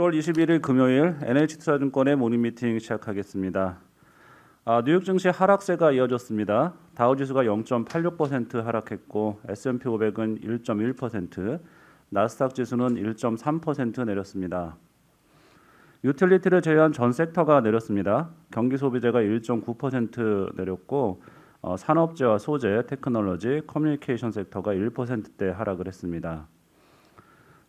1월 21일 금요일 NH투자증권의 모닝 미팅 시작하겠습니다. 아, 뉴욕 증시 하락세가 이어졌습니다. 다우지수가 0.86% 하락했고 S&P 500은 1.1%, 나스닥 지수는 1.3% 내렸습니다. 유틸리티를 제외한 전 섹터가 내렸습니다. 경기 소비재가 1.9% 내렸고 어, 산업재와 소재, 테크놀로지, 커뮤니케이션 섹터가 1%대 하락을 했습니다.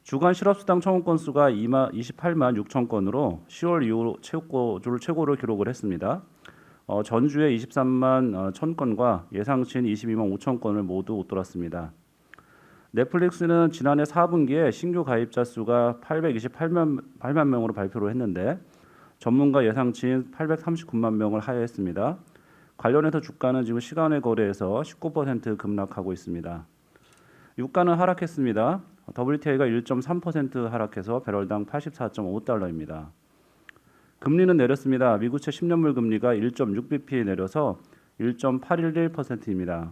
주간 실업수당 청구 건수가 2만 28만 6천 건으로 10월 이후 최고를 최고를 기록을 했습니다. 어, 전주에 23만 어, 1천 건과 예상치인 22만 5천 건을 모두 웃돌았습니다. 넷플릭스는 지난해 4분기에 신규 가입자 수가 828만 8만 명으로 발표를 했는데 전문가 예상치인 839만 명을 하회했습니다. 관련해서 주가는 지금 시간의 거래에서 19% 급락하고 있습니다. 유가는 하락했습니다. WTI가 1.3% 하락해서 배럴당 84.5달러입니다. 금리는 내렸습니다. 미국채 10년물 금리가 1.6bp 내려서 1.811%입니다.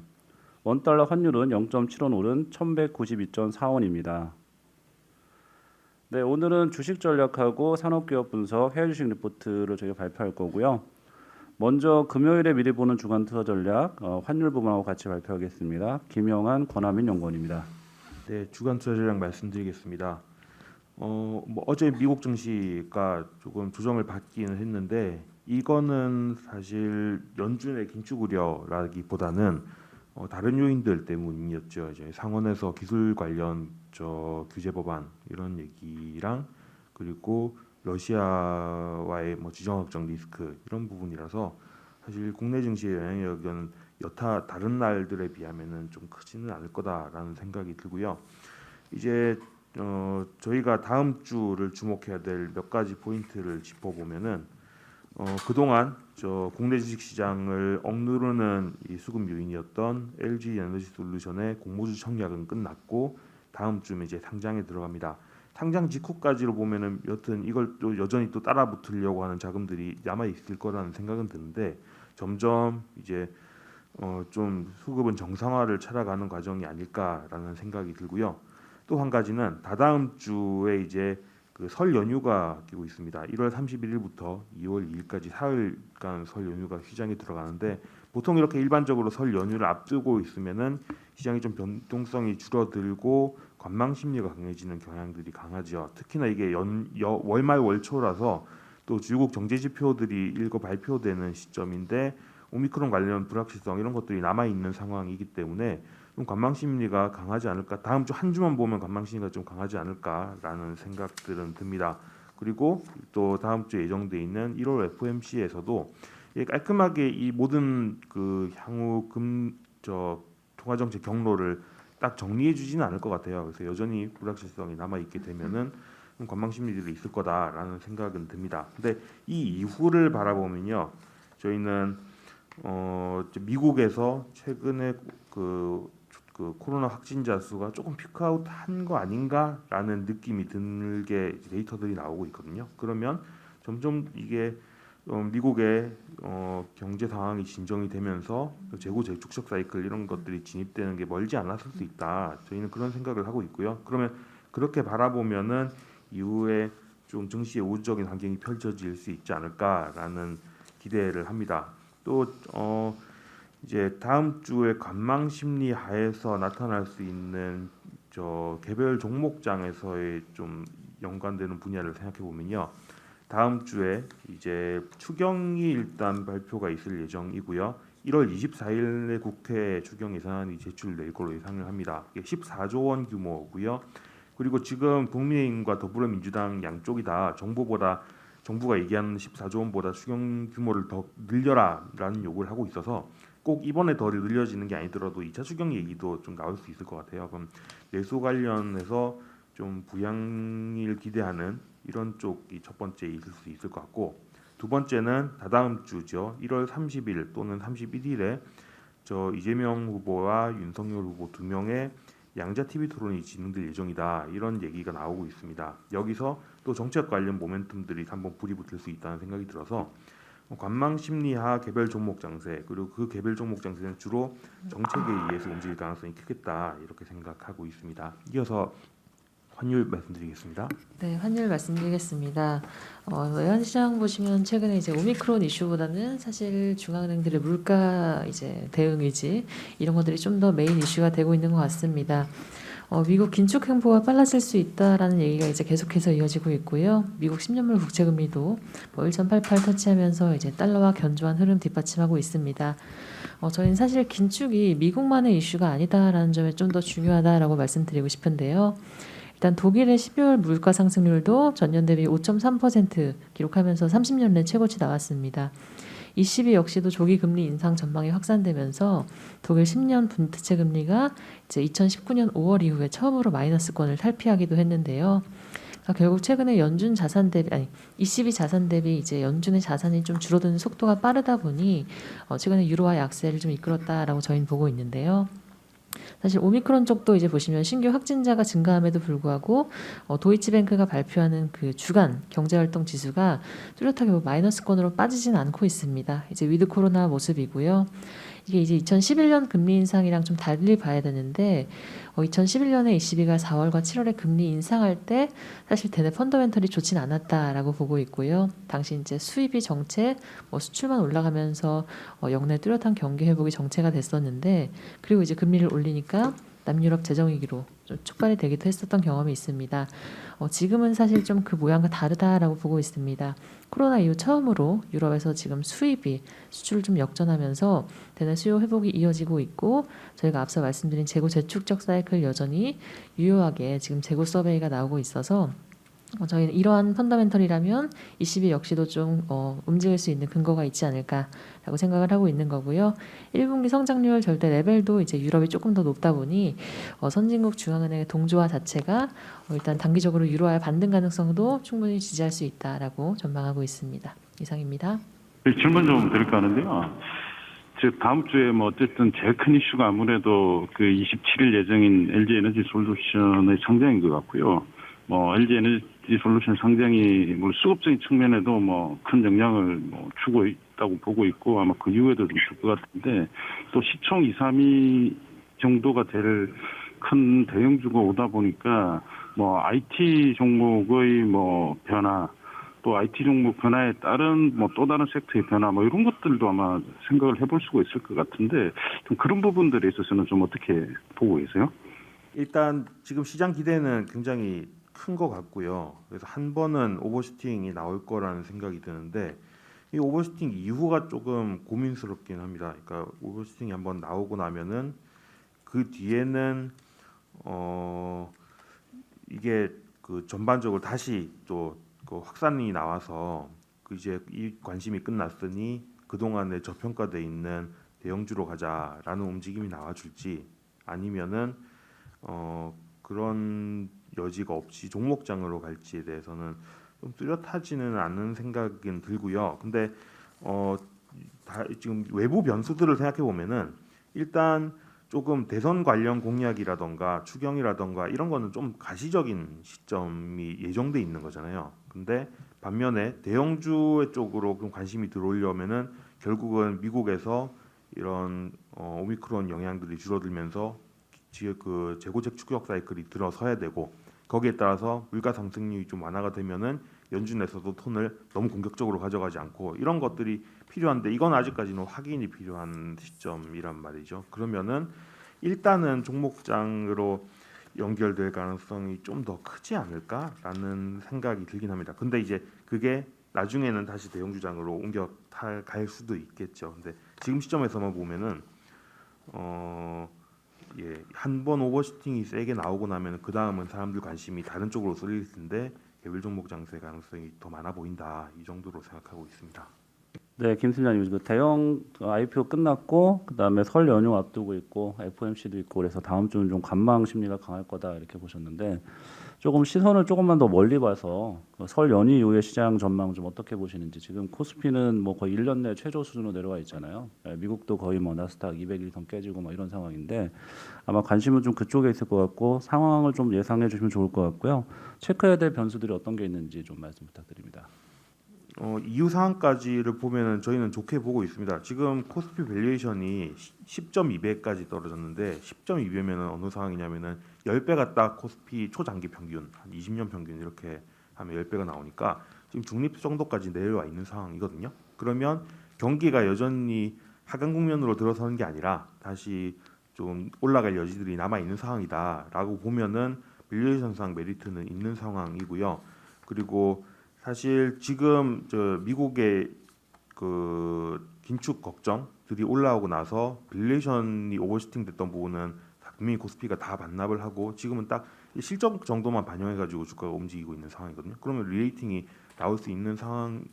원달러 환율은 0.7원 오른 1192.4원입니다. 네, 오늘은 주식 전략하고 산업기업 분석 해외 주식 리포트를 저희가 발표할 거고요. 먼저 금요일에 미리 보는 주간 투자 전략 어, 환율 부분하고 같이 발표하겠습니다. 김영한 권하민 연구원입니다. 네, 주간 투자 전략 말씀드리겠습니다. 어, 뭐 어제 미국 증시가 조금 조정을 받기는 했는데 이거는 사실 연준의 긴축 우려라기보다는 어, 다른 요인들 때문이었죠. 이제 상원에서 기술 관련 저 규제 법안 이런 얘기랑 그리고 러시아와의 뭐 지정 확정 리스크 이런 부분이라서 사실 국내 증시의 영향력은 여타 다른 날들에 비하면은 좀 크지는 않을 거다라는 생각이 들고요. 이제 어, 저희가 다음 주를 주목해야 될 몇 가지 포인트를 짚어보면은 어, 그동안 저 국내 주식 시장을 억누르는 이 수급 요인이었던 LG 에너지 솔루션의 공모주 청약은 끝났고 다음 주에 이제 상장에 들어갑니다. 상장 직후까지로 보면은 여튼 이걸 또 여전히 또 따라 붙으려고 하는 자금들이 남아 있을 거라는 생각은 드는데 점점 이제 어, 좀 수급은 정상화를 찾아가는 과정이 아닐까라는 생각이 들고요. 또 한 가지는 다다음 주에 이제 그 설 연휴가 끼고 있습니다. 1월 31일부터 2월 2일까지 사흘간 설 연휴가 시장에 들어가는데 보통 이렇게 일반적으로 설 연휴를 앞두고 있으면은 시장이 좀 변동성이 줄어들고 관망 심리가 강해지는 경향들이 강하죠. 특히나 이게 연 여, 월말 월초라서 또 주요국 경제 지표들이 일거 발표되는 시점인데 오미크론 관련 불확실성 이런 것들이 남아 있는 상황이기 때문에 좀 관망 심리가 강하지 않을까. 다음 주 한 주만 보면 관망 심리가 좀 강하지 않을까라는 생각들은 듭니다. 그리고 또 다음 주에 예정돼 있는 1월 FOMC에서도 깔끔하게 이 모든 그 향후 금저 통화 정책 경로를 딱 정리해 주지는 않을 것 같아요. 그래서 여전히 불확실성이 남아 있게 되면은 좀 관망 심리들이 있을 거다라는 생각은 듭니다. 근데 이 이후를 바라보면요, 저희는 어 미국에서 최근에 그, 그 코로나 확진자 수가 조금 피크아웃 한 거 아닌가라는 느낌이 들게 데이터들이 나오고 있거든요. 그러면 점점 이게 어, 미국의 어, 경제 상황이 진정이 되면서 재고 재축적 사이클 이런 것들이 진입되는 게 멀지 않았을 수 있다. 저희는 그런 생각을 하고 있고요. 그러면 그렇게 바라보면은 이후에 좀 증시의 우주적인 환경이 펼쳐질 수 있지 않을까라는 기대를 합니다. 또 어, 이제 다음 주에 관망 심리 하에서 나타날 수 있는 저 개별 종목장에서의 좀 연관되는 분야를 생각해 보면요. 다음 주에 이제 추경이 일단 발표가 있을 예정이고요. 1월 24일에 국회 추경 예산안이 제출될 걸로 예상을 합니다. 이게 14조 원 규모고요. 그리고 지금 국민의힘과 더불어민주당 양쪽이 다 정부보다 정부가 얘기하는 14조 원보다 추경 규모를 더 늘려라라는 요구를 하고 있어서 꼭 이번에 더 늘려지는 게 아니더라도 2차 추경 얘기도 좀 나올 수 있을 것 같아요. 그럼 내수 관련해서 좀 부양을 기대하는 이런 쪽이 첫 번째 있을 수 있을 것 같고 두 번째는 다다음 주죠. 1월 30일 또는 31일에 저 이재명 후보와 윤석열 후보 두 명의 양자 TV 토론이 진행될 예정이다. 이런 얘기가 나오고 있습니다. 여기서 또 정책 관련 모멘텀들이 한번 불이 붙을 수 있다는 생각이 들어서 관망 심리하 개별 종목 장세 그리고 그 개별 종목 장세는 주로 정책에 의해서 움직일 가능성이 크겠다 이렇게 생각하고 있습니다. 이어서 환율 말씀드리겠습니다. 네, 환율 말씀드리겠습니다. 어, 외환 시장 보시면 최근에 이제 오미크론 이슈보다는 사실 중앙은행들의 물가 이제 대응 의지 이런 것들이 좀 더 메인 이슈가 되고 있는 것 같습니다. 어, 미국 긴축 행보가 빨라질 수 있다라는 얘기가 이제 계속해서 이어지고 있고요. 미국 10년물 국채 금리도 뭐 1.88 터치하면서 이제 달러와 견조한 흐름 뒷받침하고 있습니다. 어, 저희는 사실 긴축이 미국만의 이슈가 아니다라는 점에 좀 더 중요하다라고 말씀드리고 싶은데요. 일단 독일의 12월 물가 상승률도 전년 대비 5.3% 기록하면서 30년 내 최고치 나왔습니다. ECB 역시도 조기 금리 인상 전망이 확산되면서 독일 10년 분기채 금리가 이제 2019년 5월 이후에 처음으로 마이너스권을 탈피하기도 했는데요. 그러니까 결국 최근에 연준 자산 대비 아니 ECB 자산 대비 이제 연준의 자산이 좀 줄어드는 속도가 빠르다 보니 어, 최근에 유로화 약세를 좀 이끌었다라고 저희는 보고 있는데요. 사실 오미크론 쪽도 이제 보시면 신규 확진자가 증가함에도 불구하고 어, 도이치뱅크가 발표하는 그 주간 경제활동 지수가 뚜렷하게 뭐 마이너스권으로 빠지진 않고 있습니다. 이제 위드 코로나 모습이고요. 이게 이제 2011년 금리 인상이랑 좀 달리 봐야 되는데 어, 2011년에 ECB가 4월과 7월에 금리 인상할 때 사실 대내 펀더멘털이 좋진 않았다라고 보고 있고요. 당시 이제 수입이 정체, 뭐 수출만 올라가면서 어, 역내 뚜렷한 경기 회복이 정체가 됐었는데 그리고 이제 금리를 올리니까 남유럽 재정 위기로 좀 촉발이 되기도 했었던 경험이 있습니다. 어, 지금은 사실 좀 그 모양과 다르다라고 보고 있습니다. 코로나 이후 처음으로 유럽에서 지금 수입이 수출을 좀 역전하면서 대내 수요 회복이 이어지고 있고 저희가 앞서 말씀드린 재고 재축적 사이클 여전히 유효하게 지금 재고 서베이가 나오고 있어서 어, 저희는 이러한 펀더멘털이라면 ECB 역시도 좀 어, 움직일 수 있는 근거가 있지 않을까라고 생각을 하고 있는 거고요. 1분기 성장률 절대 레벨도 이제 유럽이 조금 더 높다 보니 어, 선진국 중앙은행의 동조화 자체가 어, 일단 단기적으로 유로화의 반등 가능성도 충분히 지지할 수 있다라고 전망하고 있습니다. 이상입니다. 네, 질문 좀 드릴까 하는데요. 즉 다음 주에 뭐 어쨌든 제일 큰 이슈가 아무래도 그 27일 예정인 LG 에너지 솔루션의 상장인 것 같고요. 뭐 LG 에너지 솔루션 상장이 뭐 수급적인 측면에도 뭐 큰 영향을 뭐 주고 있다고 보고 있고 아마 그 이후에도 좀 줄 것 같은데 또 시총 2, 3위 정도가 될 큰 대형주가 오다 보니까 뭐 IT 종목의 뭐 변화 또 IT 종목 변화에 따른 뭐 또 다른 섹터의 변화 뭐 이런 것들도 아마 생각을 해볼 수가 있을 것 같은데 좀 그런 부분들에 있어서는 좀 어떻게 보고 계세요? 일단 지금 시장 기대는 굉장히 큰 것 같고요. 그래서 한 번은 오버슈팅이 나올 거라는 생각이 드는데 이 오버슈팅 이후가 조금 고민스럽긴 합니다. 그러니까 오버슈팅이 한번 나오고 나면은 그 뒤에는 어 이게 그 전반적으로 다시 또 그 확산이 나와서 그 이제 이 관심이 끝났으니 그 동안에 저평가돼 있는 대형주로 가자라는 움직임이 나와줄지 아니면은 어 그런 여지가 없이 종목장으로 갈지에 대해서는 좀 뚜렷하지는 않은 생각은 들고요. 근데 어 다, 지금 외부 변수들을 생각해 보면은 일단 조금 대선 관련 공약이라던가 추경이라던가 이런 거는 좀 가시적인 시점이 예정돼 있는 거잖아요. 근데 반면에 대형주의 쪽으로 좀 관심이 들어오려면은 결국은 미국에서 이런 어, 오미크론 영향들이 줄어들면서 지금 그 재고책 추격 사이클이 들어서야 되고 거기에 따라서 물가 상승률이 좀 완화가 되면은 연준에서도 톤을 너무 공격적으로 가져가지 않고 이런 것들이 필요한데 이건 아직까지는 확인이 필요한 시점이란 말이죠. 그러면은 일단은 종목장으로 연결될 가능성이 좀 더 크지 않을까라는 생각이 들긴 합니다. 근데 이제 그게 나중에는 다시 대형 주장으로 옮겨 탈- 갈 수도 있겠죠. 근데 지금 시점에서만 보면은 어 예, 한 번 오버슈팅이 세게 나오고 나면 그 다음은 사람들 관심이 다른 쪽으로 쏠릴 텐데 개별 종목 장세 가능성이 더 많아 보인다 이 정도로 생각하고 있습니다. 네, 김 팀장님, 그 대형 IPO 끝났고 그다음에 설 연휴 앞두고 있고 FOMC도 있고 그래서 다음 주는 좀 관망 심리가 강할 거다 이렇게 보셨는데 조금 시선을 조금만 더 멀리 봐서 그설 연휴 이후의 시장 전망 좀 어떻게 보시는지 지금 코스피는 뭐 거의 1년 내 최저 수준으로 내려와 있잖아요. 예, 미국도 거의 뭐 나스닥 200일선 깨지고 뭐 이런 상황인데 아마 관심은 좀 그쪽에 있을 것 같고 상황을 좀 예상해 주시면 좋을 것 같고요. 체크해야 될 변수들이 어떤 게 있는지 좀 말씀 부탁드립니다. 어, 이유 사항까지를 보면은 저희는 좋게 보고 있습니다. 지금 코스피 밸류에이션이 10.2배까지 떨어졌는데 10.2배면은 어느 상황이냐면은 10배가 딱 코스피 초장기 평균 한 20년 평균 이렇게 하면 10배가 나오니까 지금 중립 정도까지 내려와 있는 상황이거든요. 그러면 경기가 여전히 하강 국면으로 들어서는 게 아니라 다시 좀 올라갈 여지들이 남아 있는 상황이다라고 보면은 밸류에이션상 메리트는 있는 상황이고요. 그리고 사실 지금 저 미국의 그 긴축 걱정들이 올라오고 나서 밸류에이션이 오버시팅 됐던 부분은 다 분명히 코스피가 다 반납을 하고 지금은 딱 실적 정도만 반영해 가지고 주가가 움직이고 있는 상황이거든요. 그러면 리레이팅이 나올 수 있는 상황은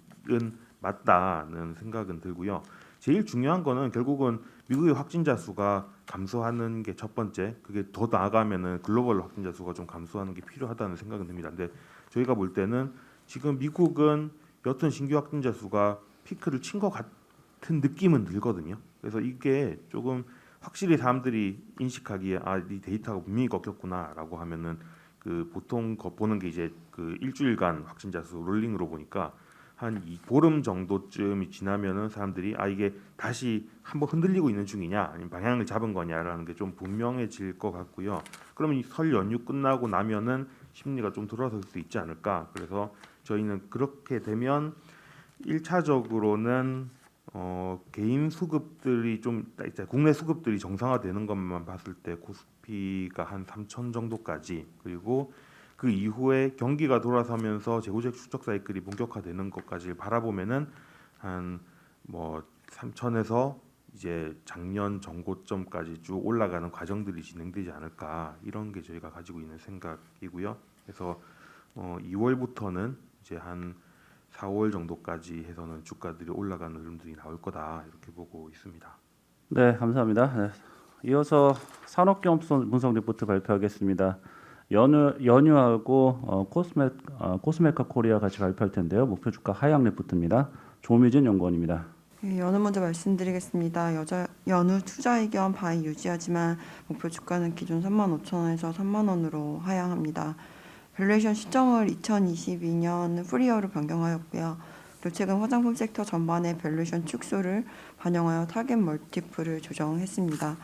맞다는 생각은 들고요. 제일 중요한 거는 결국은 미국의 확진자 수가 감소하는 게 첫 번째. 그게 더 나아가면은 글로벌 확진자 수가 좀 감소하는 게 필요하다는 생각은 듭니다. 근데 저희가 볼 때는 지금 미국은 여튼 신규 확진자 수가 피크를 친 것 같은 느낌은 들거든요. 그래서 이게 조금 확실히 사람들이 인식하기에 아 이 데이터가 분명히 꺾였구나라고 하면은 그 보통 거 보는 게 이제 그 일주일간 확진자 수 롤링으로 보니까 한 이 보름 정도쯤이 지나면은 사람들이 아 이게 다시 한번 흔들리고 있는 중이냐 아니면 방향을 잡은 거냐라는 게 좀 분명해질 것 같고요. 그러면 이설 연휴 끝나고 나면은 심리가 좀 돌아설 수 있지 않을까. 그래서 저희는 그렇게 되면 일차적으로는 어, 개인 수급들이 좀 이제 국내 수급들이 정상화되는 것만 봤을 때 코스피가 한 3천 정도까지 그리고 그 이후에 경기가 돌아서면서 재고적 축적 사이클이 본격화되는 것까지 바라보면은 한 뭐 3천에서 이제 작년 정고점까지 쭉 올라가는 과정들이 진행되지 않을까 이런 게 저희가 가지고 있는 생각이고요. 그래서 어, 2월부터는 이제 한 4월 정도까지 해서는 주가들이 올라가는 흐름들이 나올 거다 이렇게 보고 있습니다. 네, 감사합니다. 네. 이어서 산업경험성 분석 리포트 발표하겠습니다. 연휴 연휴하고 어, 코스메 어, 코스메카 코리아 같이 발표할 텐데요. 목표 주가 하향 리포트입니다. 조미진 연구원입니다. 예, 연휴 먼저 말씀드리겠습니다. 여자, 연휴 투자 의견 바이 유지하지만 목표 주가는 기존 35,000원에서 3만 원으로 하향합니다. 밸류에이션 시점을 2022년 프리어로 변경하였고요. 그리고 최근 화장품 섹터 전반의 밸류에이션 축소를 반영하여 타겟 멀티플을 조정했습니다.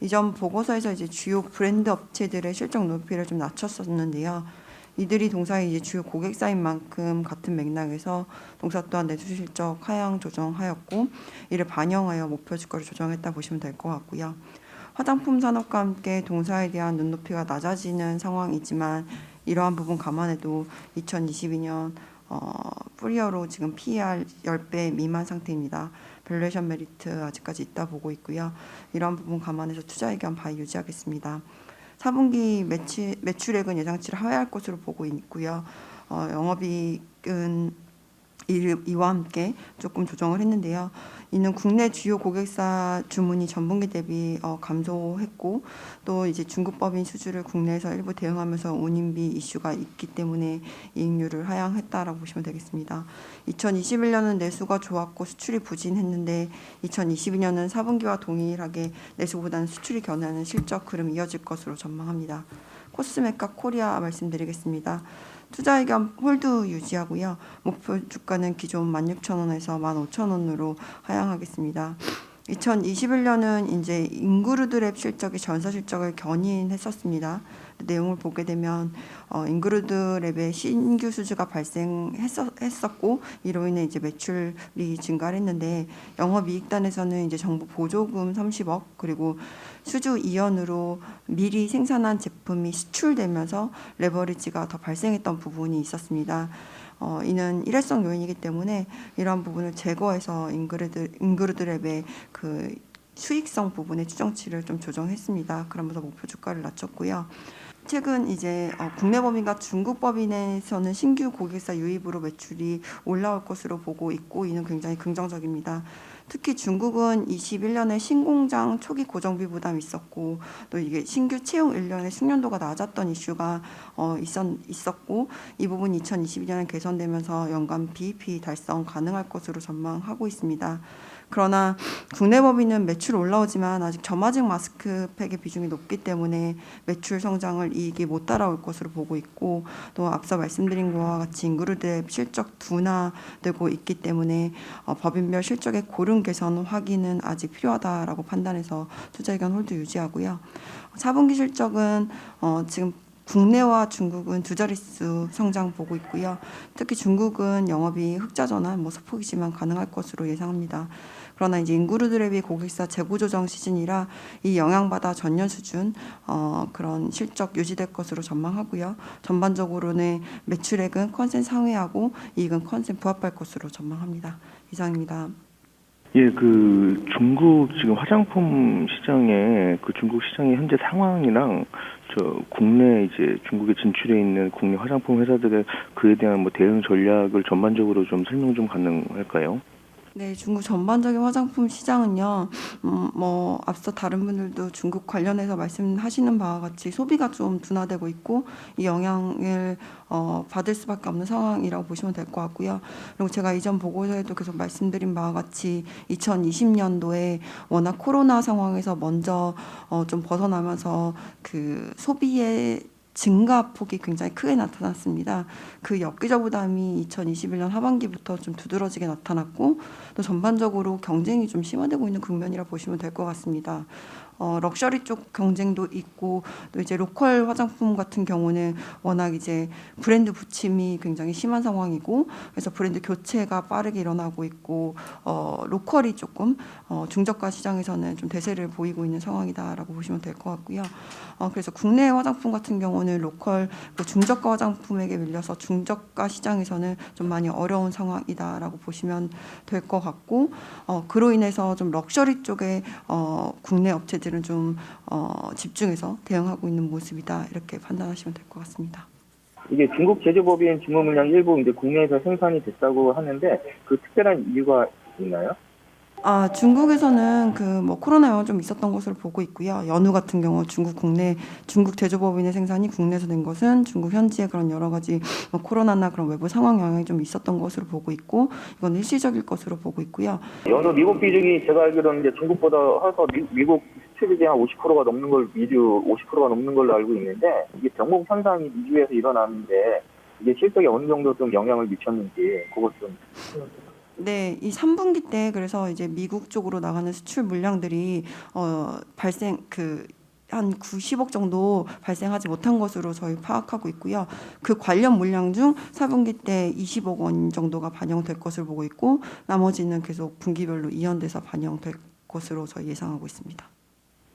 이전 보고서에서 이제 주요 브랜드 업체들의 실적 높이를 좀 낮췄었는데요. 이들이 동사의 이제 주요 고객사인 만큼 같은 맥락에서 동사 또한 내수 실적 하향 조정하였고 이를 반영하여 목표 주가를 조정했다 보시면 될 것 같고요. 화장품 산업과 함께 동사에 대한 눈높이가 낮아지는 상황이지만 이러한 부분 감안해도 2022년 어, 프리어로 지금 PER 10배 미만 상태입니다. 밸류에이션 메리트 아직까지 있다 보고 있고요. 이러한 부분 감안해서 투자 의견 바이 유지하겠습니다. 4분기 매출, 매출액은 예상치를 하회할 것으로 보고 있고요. 어, 영업이익은 이- 이와 함께 조금 조정을 했는데요. 이는 국내 주요 고객사 주문이 전분기 대비 어, 감소했고 또 이제 중국 법인 수주를 국내에서 일부 대응하면서 운임비 이슈가 있기 때문에 이익률을 하향했다라고 보시면 되겠습니다. 2021년은 내수가 좋았고 수출이 부진했는데 2022년은 4분기와 동일하게 내수보다는 수출이 견하는 실적 흐름이 이어질 것으로 전망합니다. 코스메카 코리아 말씀드리겠습니다. 투자 의견 홀드 유지하고요. 목표 주가는 기존 16,000원에서 15,000원으로 하향하겠습니다. 2021년은 이제 인그루드랩 실적이 전사 실적을 견인했었습니다. 내용을 보게 되면 어, 인그루드랩의 신규 수주가 발생했었고 이로 인해 이제 매출이 증가를 했는데 영업이익단에서는 이제 정부 보조금 30억 그리고 수주 이연으로 미리 생산한 제품이 수출되면서 레버리지가 더 발생했던 부분이 있었습니다. 어, 이는 일회성 요인이기 때문에 이러한 부분을 제거해서 인그루드 인그루드 랩의 그 수익성 부분의 추정치를 좀 조정했습니다. 그러면서 목표 주가를 낮췄고요. 최근 이제 어, 국내 법인과 중국 법인에서는 신규 고객사 유입으로 매출이 올라올 것으로 보고 있고 이는 굉장히 긍정적입니다. 특히 중국은 21년에 신공장 초기 고정비 부담이 있었고 또 이게 신규 채용 인력의 숙련도가 낮았던 이슈가 어, 있었, 있었고 이 부분 2022년에 개선되면서 연간 BEP 달성 가능할 것으로 전망하고 있습니다. 그러나 국내 법인은 매출 올라오지만 아직 저마진 마스크팩의 비중이 높기 때문에 매출 성장을 이익이 못 따라올 것으로 보고 있고 또 앞서 말씀드린 것과 같이 인그루드의 실적 둔화되고 있기 때문에 어, 법인별 실적의 고른 개선 확인은 아직 필요하다라고 판단해서 투자 의견 홀드 유지하고요. 4분기 실적은 어, 지금 국내와 중국은 두 자릿수 성장 보고 있고요. 특히 중국은 영업이 흑자 전환 뭐 소폭이지만 가능할 것으로 예상합니다. 그러나 이제 인구르들에 비해 고객사 재고 조정 시즌이라 이 영향받아 전년 수준 어, 그런 실적 유지될 것으로 전망하고요. 전반적으로는 매출액은 컨센 상회하고 이익은 컨센 부합할 것으로 전망합니다. 이상입니다. 예, 그 중국 지금 화장품 시장의 그 중국 시장의 현재 상황이랑 저 국내 이제 중국에 진출해 있는 국내 화장품 회사들의 그에 대한 뭐 대응 전략을 전반적으로 좀 설명 좀 가능할까요? 네, 중국 전반적인 화장품 시장은요, 음, 뭐 앞서 다른 분들도 중국 관련해서 말씀하시는 바와 같이 소비가 좀 둔화되고 있고 이 영향을 어, 받을 수밖에 없는 상황이라고 보시면 될 것 같고요. 그리고 제가 이전 보고서에도 계속 말씀드린 바와 같이 2020년도에 워낙 코로나 상황에서 먼저 어, 좀 벗어나면서 그 소비의 증가폭이 굉장히 크게 나타났습니다. 그 엽기적 부담이 2021년 하반기부터 좀 두드러지게 나타났고 또 전반적으로 경쟁이 좀 심화되고 있는 국면이라 보시면 될 것 같습니다. 어, 럭셔리 쪽 경쟁도 있고 또 이제 로컬 화장품 같은 경우는 워낙 이제 브랜드 부침이 굉장히 심한 상황이고 그래서 브랜드 교체가 빠르게 일어나고 있고 어, 로컬이 조금 어, 중저가 시장에서는 좀 대세를 보이고 있는 상황이다라고 보시면 될 것 같고요. 어, 그래서 국내 화장품 같은 경우는 로컬 그 중저가 화장품에게 밀려서 중저가 시장에서는 좀 많이 어려운 상황이다라고 보시면 될 것 같고 어, 그로 인해서 좀 럭셔리 쪽에 어, 국내 업체 들은 좀 어, 집중해서 대응하고 있는 모습이다 이렇게 판단하시면 될 것 같습니다. 이게 중국 제조법인 직무 물량 일부 이제 국내에서 생산이 됐다고 하는데 그 특별한 이유가 있나요? 아, 중국에서는 그 뭐 코로나 영향 좀 있었던 것으로 보고 있고요. 연우 같은 경우 중국 국내 중국 제조법인의 생산이 국내에서 된 것은 중국 현지의 그런 여러 가지 뭐 코로나나 그런 외부 상황 영향이 좀 있었던 것으로 보고 있고 이건 일시적일 것으로 보고 있고요. 연우 미국 비중이 제가 알기로는 이제 중국보다 미, 미국 수출이 한 50%가 넘는 걸 미주 50%가 넘는 걸로 알고 있는데 이게 병목 현상이 미주에서 일어나는데 이게 실적에 어느 정도 좀 영향을 미쳤는지 그것 좀 네, 이 3분기 때 그래서 이제 미국 쪽으로 나가는 수출 물량들이 어 발생 그한 90억 정도 발생하지 못한 것으로 저희 파악하고 있고요. 그 관련 물량 중 4분기 때 20억 원 정도가 반영될 것을 보고 있고 나머지는 계속 분기별로 이연돼서 반영될 것으로 저희 예상하고 있습니다.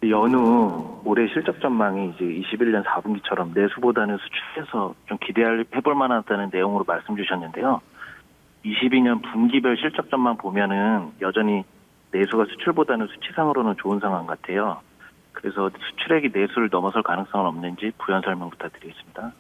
연후 올해 실적 전망이 이제 21년 4분기처럼 내수보다는 수출에서 좀 기대할 해볼 만하다는 내용으로 말씀 주셨는데요. 22년 분기별 실적 전망 보면은 여전히 내수가 수출보다는 수치상으로는 좋은 상황 같아요. 그래서 수출액이 내수를 넘어설 가능성은 없는지 부연 설명 부탁드리겠습니다.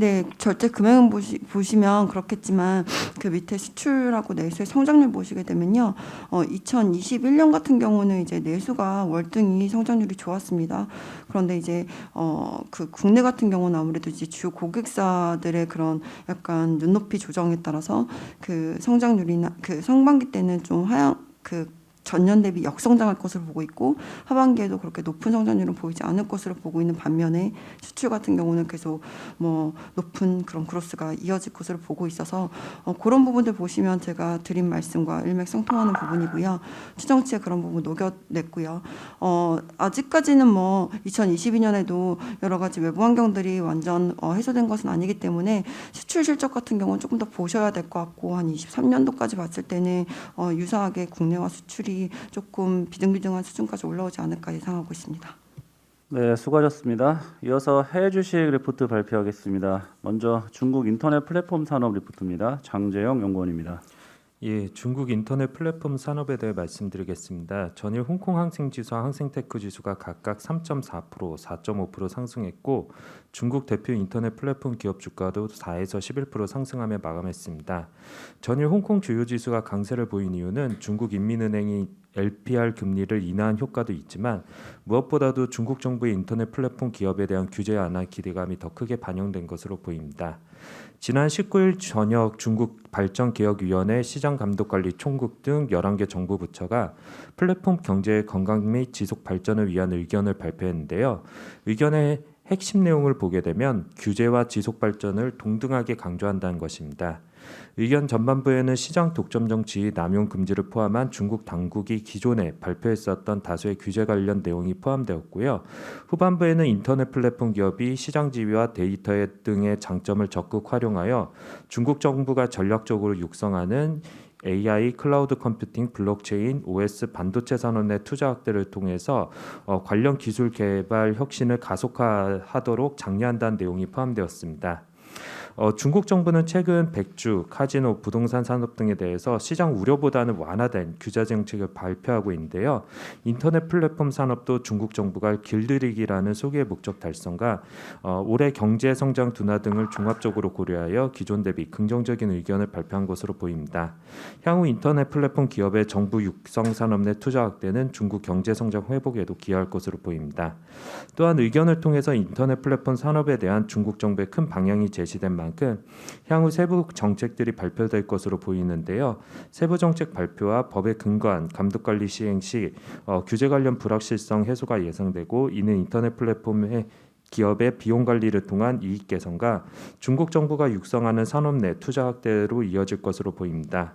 네, 절대 금액은 보시, 보시면 그렇겠지만 그 밑에 수출하고 내수의 성장률 보시게 되면요. 어, 2021년 같은 경우는 이제 내수가 월등히 성장률이 좋았습니다. 그런데 이제 어, 그 국내 같은 경우는 아무래도 이제 주 고객사들의 그런 약간 눈높이 조정에 따라서 그 성장률이나 그 상반기 때는 좀 하향 그 전년 대비 역성장할 것으로 보고 있고 하반기에도 그렇게 높은 성장률은 보이지 않을 것으로 보고 있는 반면에 수출 같은 경우는 계속 뭐 높은 그런 그로스가 이어질 것으로 보고 있어서 어, 그런 부분들 보시면 제가 드린 말씀과 일맥상통하는 부분이고요. 추정치에 그런 부분 녹여냈고요. 어, 아직까지는 뭐 2022년에도 여러 가지 외부 환경들이 완전 어, 해소된 것은 아니기 때문에 수출 실적 같은 경우는 조금 더 보셔야 될 것 같고 한 23년도까지 봤을 때는 어, 유사하게 국내와 수출이 조금 비등비등한 수준까지 올라오지 않을까 예상하고 있습니다. 네, 수고하셨습니다. 이어서 해외 주식 리포트 발표하겠습니다. 먼저 중국 인터넷 플랫폼 산업 리포트입니다. 장재영 연구원입니다. 예, 중국 인터넷 플랫폼 산업에 대해 말씀드리겠습니다. 전일 홍콩 항생 지수와 항생테크 지수가 각각 3.4%, 4.5% 상승했고 중국 대표 인터넷 플랫폼 기업 주가도 4에서 11% 상승하며 마감했습니다. 전일 홍콩 주요 지수가 강세를 보인 이유는 중국 인민은행이 LPR 금리를 인하한 효과도 있지만 무엇보다도 중국 정부의 인터넷 플랫폼 기업에 대한 규제 완화 기대감이 더 크게 반영된 것으로 보입니다. 지난 19일 저녁 중국 발전개혁위원회 시장감독관리 총국 등 11개 정부 부처가 플랫폼 경제의 건강 및 지속 발전을 위한 의견을 발표했는데요. 의견의 핵심 내용을 보게 되면 규제와 지속 발전을 동등하게 강조한다는 것입니다. 의견 전반부에는 시장 독점 정치 남용 금지를 포함한 중국 당국이 기존에 발표했었던 다수의 규제 관련 내용이 포함되었고요. 후반부에는 인터넷 플랫폼 기업이 시장 지위와 데이터 등의 장점을 적극 활용하여 중국 정부가 전략적으로 육성하는 AI, 클라우드 컴퓨팅, 블록체인, OS, 반도체 산업 내 투자 확대를 통해서 어, 관련 기술 개발 혁신을 가속화하도록 장려한다는 내용이 포함되었습니다. 어, 중국 정부는 최근 백주, 카지노, 부동산 산업 등에 대해서 시장 우려보다는 완화된 규제 정책을 발표하고 있는데요. 인터넷 플랫폼 산업도 중국 정부가 길들이기라는 소기의 목적 달성과 어, 올해 경제 성장 둔화 등을 종합적으로 고려하여 기존 대비 긍정적인 의견을 발표한 것으로 보입니다. 향후 인터넷 플랫폼 기업의 정부 육성 산업 내 투자 확대는 중국 경제 성장 회복에도 기여할 것으로 보입니다. 또한 의견을 통해서 인터넷 플랫폼 산업에 대한 중국 정부의 큰 방향이 제시된 만큼 향후 세부 정책들이 발표될 것으로 보이는데요. 세부 정책 발표와 법에 근거한 감독 관리 시행 시 어, 규제 관련 불확실성 해소가 예상되고 이는 인터넷 플랫폼의 기업의 비용 관리를 통한 이익 개선과 중국 정부가 육성하는 산업 내 투자 확대로 이어질 것으로 보입니다.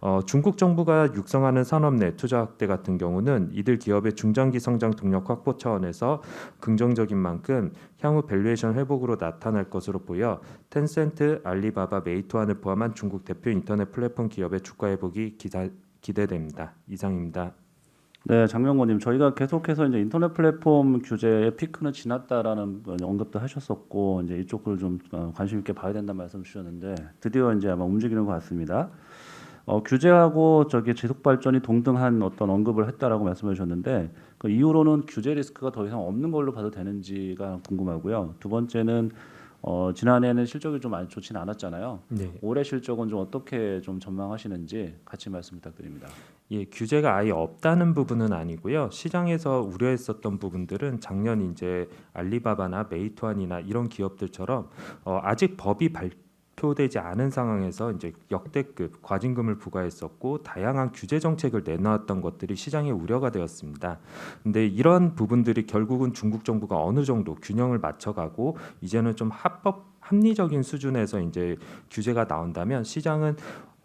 어, 중국 정부가 육성하는 산업 내 투자 확대 같은 경우는 이들 기업의 중장기 성장 동력 확보 차원에서 긍정적인 만큼 향후 밸류에이션 회복으로 나타날 것으로 보여 텐센트, 알리바바, 메이투안을 포함한 중국 대표 인터넷 플랫폼 기업의 주가 회복이 기다, 기대됩니다. 이상입니다. 네, 장명건님, 저희가 계속해서 이제 인터넷 플랫폼 규제의 피크는 지났다라는 언급도 하셨었고, 이제 이쪽을 좀 어, 관심 있게 봐야 된다는 말씀 주셨는데, 드디어 이제 아마 움직이는 것 같습니다. 어, 규제하고 저기 지속 발전이 동등한 어떤 언급을 했다라고 말씀해 주셨는데, 그 이후로는 규제 리스크가 더 이상 없는 걸로 봐도 되는지가 궁금하고요. 두 번째는 어, 지난해는 실적이 좀 많이 좋지는 않았잖아요. 네. 올해 실적은 좀 어떻게 좀 전망하시는지 같이 말씀 부탁드립니다. 예, 규제가 아예 없다는 부분은 아니고요. 시장에서 우려했었던 부분들은 작년 이제 알리바바나 메이투안이나 이런 기업들처럼 어, 아직 법이 발 표되지 않은 상황에서 이제 역대급 과징금을 부과했었고 다양한 규제 정책을 내놓았던 것들이 시장의 우려가 되었습니다. 근데 이런 부분들이 결국은 중국 정부가 어느 정도 균형을 맞춰가고 이제는 좀 합법 합리적인 수준에서 이제 규제가 나온다면 시장은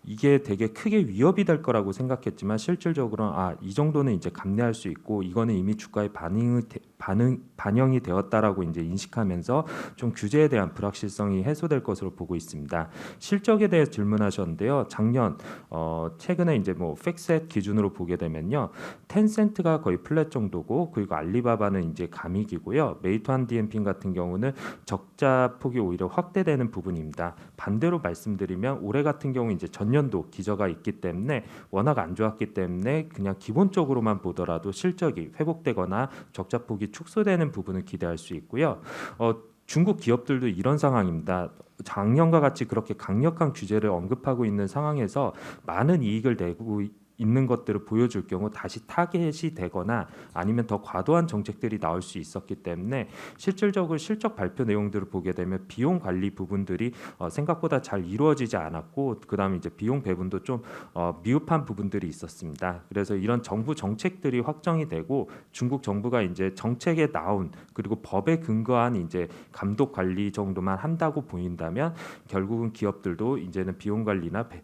이게 되게 크게 위협이 될 거라고 생각했지만 실질적으로는 아이 정도는 이제 감내할 수 있고 이거는 이미 주가에 반응이 되- 반응 반영이 되었다라고 이제 인식하면서 좀 규제에 대한 불확실성이 해소될 것으로 보고 있습니다. 실적에 대해 질문하셨는데요. 작년 어 최근에 이제 뭐 팩셋 기준으로 보게 되면요. 텐센트가 거의 플랫 정도고 그리고 알리바바는 이제 감익이고요. 메이투안 디엠핀 같은 경우는 적자 폭이 오히려 확대되는 부분입니다. 반대로 말씀드리면 올해 같은 경우 이제 전년도 기저가 있기 때문에 워낙 안 좋았기 때문에 그냥 기본적으로만 보더라도 실적이 회복되거나 적자 폭이 축소되는 부분을 기대할 수 있고요. 어, 중국 기업들도 이런 상황입니다. 작년과 같이 그렇게 강력한 규제를 언급하고 있는 상황에서 많은 이익을 내고 있는 것들을 보여줄 경우 다시 타겟이 되거나 아니면 더 과도한 정책들이 나올 수 있었기 때문에 실질적으로 실적 발표 내용들을 보게 되면 비용 관리 부분들이 어, 생각보다 잘 이루어지지 않았고 그다음에 이제 비용 배분도 좀 어, 미흡한 부분들이 있었습니다. 그래서 이런 정부 정책들이 확정이 되고 중국 정부가 이제 정책에 나온 그리고 법에 근거한 이제 감독 관리 정도만 한다고 보인다면 결국은 기업들도 이제는 비용 관리나 배-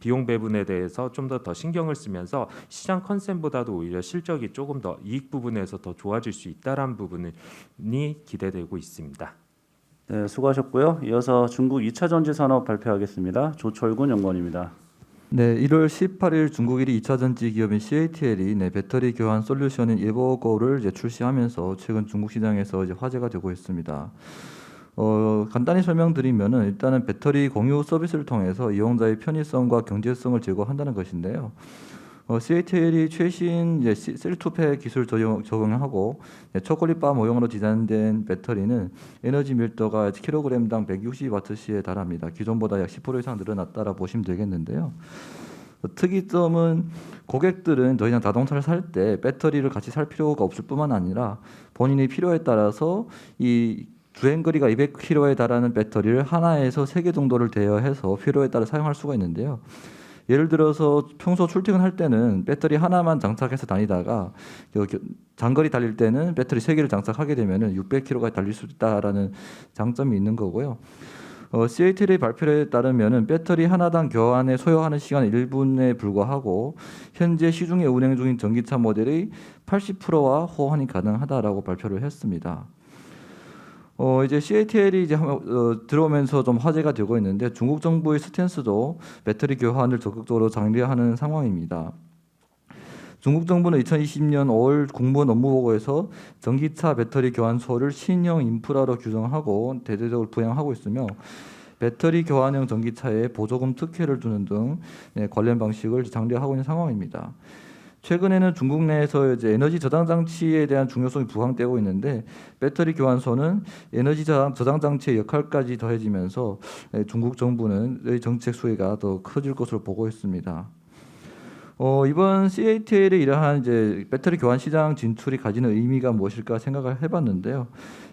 비용 배분에 대해서 좀 더 더 신경을 쓰면서 시장 컨센보다도 오히려 실적이 조금 더 이익 부분에서 더 좋아질 수 있다라는 부분이 기대되고 있습니다. 네, 수고하셨고요. 이어서 중국 2차 전지 산업 발표하겠습니다. 조철군 연구원입니다. 네, 1월 18일 중국 1위 2차 전지 기업인 CATL이 네, 배터리 교환 솔루션인 에버고를 이제 출시하면서 최근 중국 시장에서 이제 화제가 되고 있습니다. 어, 간단히 설명드리면은 일단은 배터리 공유 서비스를 통해서 이용자의 편의성과 경제성을 제고한다는 것인데요. 어, CATL이 최신 이제 시- 셀투팩 기술 적용, 적용하고 네, 초콜릿 바 모형으로 디자인된 배터리는 에너지 밀도가 킬로그램당 160와트시에 달합니다. 기존보다 약 10% 이상 늘어났다라 보시면 되겠는데요. 어, 특이점은 고객들은 더 이상 자동차를 살 때 배터리를 같이 살 필요가 없을 뿐만 아니라 본인의 필요에 따라서 이 주행 거리가 200km에 달하는 배터리를 하나에서 세 개 정도를 대여해서 필요에 따라 사용할 수가 있는데요. 예를 들어서 평소 출퇴근할 때는 배터리 하나만 장착해서 다니다가 그 겨- 장거리 달릴 때는 배터리 세 개를 장착하게 되면은 600km까지 달릴 수 있다라는 장점이 있는 거고요. 어, CATL의 발표에 따르면은 배터리 하나당 교환에 소요하는 시간은 1분에 불과하고 현재 시중에 운행 중인 전기차 모델의 80%와 호환이 가능하다라고 발표를 했습니다. 어 이제 CATL이 이제 한- 어, 들어오면서 좀 화제가 되고 있는데 중국 정부의 스탠스도 배터리 교환을 적극적으로 장려하는 상황입니다. 중국 정부는 2020년 5월 공무원 업무 보고에서 전기차 배터리 교환소를 신형 인프라로 규정하고 대대적으로 부양하고 있으며 배터리 교환형 전기차에 보조금 특혜를 주는 등 네, 관련 방식을 장려하고 있는 상황입니다. 최근에는 중국 내에서 이제 에너지 저장 장치에 대한 중요성이 부각되고 있는데 배터리 교환소는 에너지 저장, 저장 장치의 역할까지 더해지면서 예, 중국 정부는 의 정책 수혜가 더 커질 것으로 보고 있습니다. 어, 이번 CATL의 이러한 이제 배터리 교환 시장 진출이 가지는 의미가 무엇일까 생각을 해봤는데요.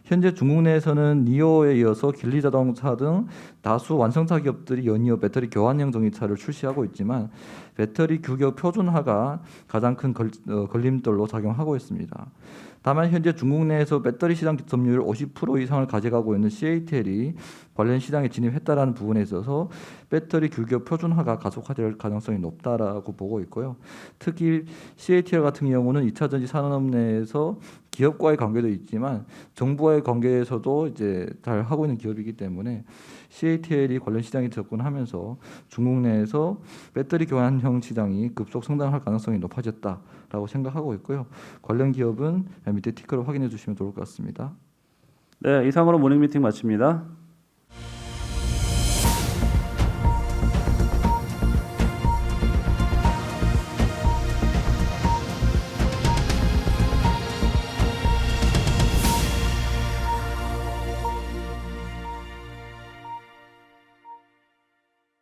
현재 중국 내에서는 니오에 이어서 길리 자동차 등 다수 완성차 기업들이 연이어 배터리 교환형 전기차를 출시하고 있지만 배터리 규격 표준화가 가장 큰 걸, 어, 걸림돌로 작용하고 있습니다. 다만 현재 중국 내에서 배터리 시장 점유율 50% 이상을 가져가고 있는 CATL이 관련 시장에 진입했다라는 부분에 있어서 배터리 규격 표준화가 가속화될 가능성이 높다라고 보고 있고요. 특히 CATL 같은 경우는 2차 전지 산업 내에서 기업과의 관계도 있지만 정부와의 관계에서도 이제 잘 하고 있는 기업이기 때문에 CATL이 관련 시장에 접근하면서 중국 내에서 배터리 교환형 시장이 급속 성장할 가능성이 높아졌다 라고 생각하고 있고요. 관련 기업은 밑에 티커를 확인해 주시면 좋을 것 같습니다. 네, 이상으로 모닝 미팅 마칩니다.